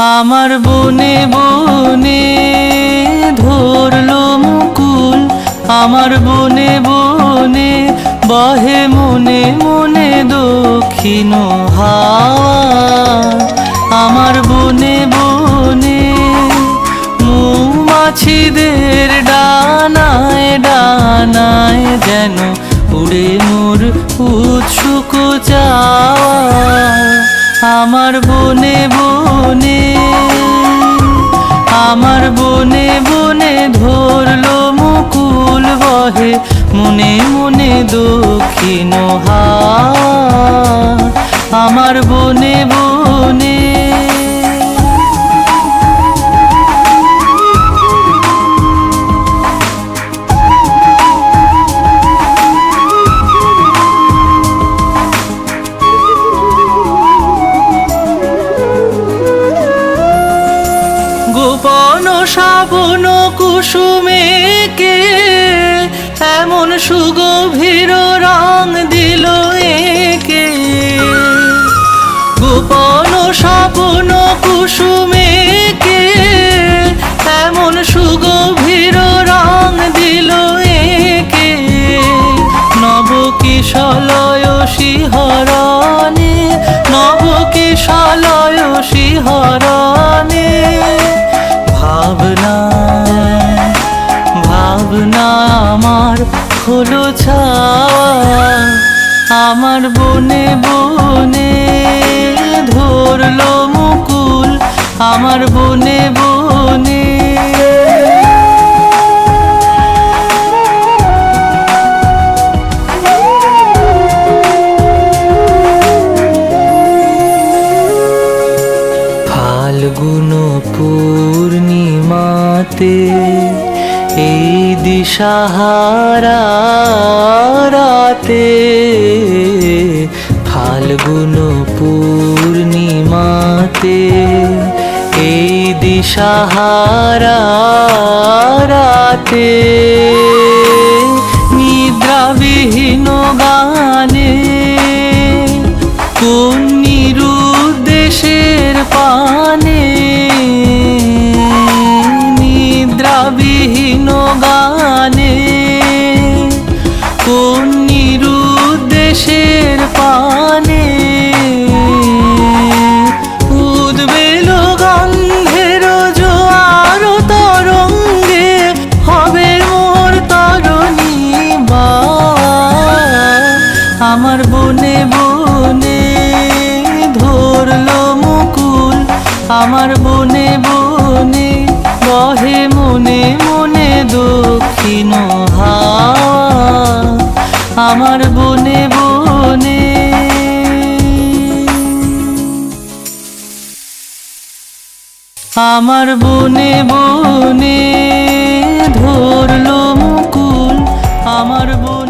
আমার বনে বনে ধরলো মুকুল। আমার বনে বনে বহে মনে মনে দক্ষিণ হাওয়া। আমার বনে বনে মৌমাছিদের ডানায় ডানায় যেন উড়ে মোর উৎসুক চাওয়া। আমার বনে বনে, আমার বনে বনে ধরলো মুকুল বহে, মনে মনে দক্ষিণ হা আমার বনে বনে গোপন শ্রাবণ কুসুমে কে? এমন সুগভীর রং দিল একে। গোপন শ্রাবণ কুসুমে কে? এমন সুগভীর রং দিল একে। নব কিশলয় শিহরণে আমার বনে বনে ধরলো মুকুল আমার বনে বনে। ফাল্গুন পূর্ণিমাতে এই দিশাহারা রাতে ফাল্গুন পূর্ণিমাতে এই দিশাহারা রাতে নিদ্রাবিহীন গানে কোন নিরুদ্দেশের পানে নিদ্রাবিহীন গানে আমার বনে বনে ধরলো মুকুল। আমার বনে বনে বহে মনে মনে দক্ষিণ আমার বনে বনে আমার বনে বনে ধরলো মুকুল। আমার বনে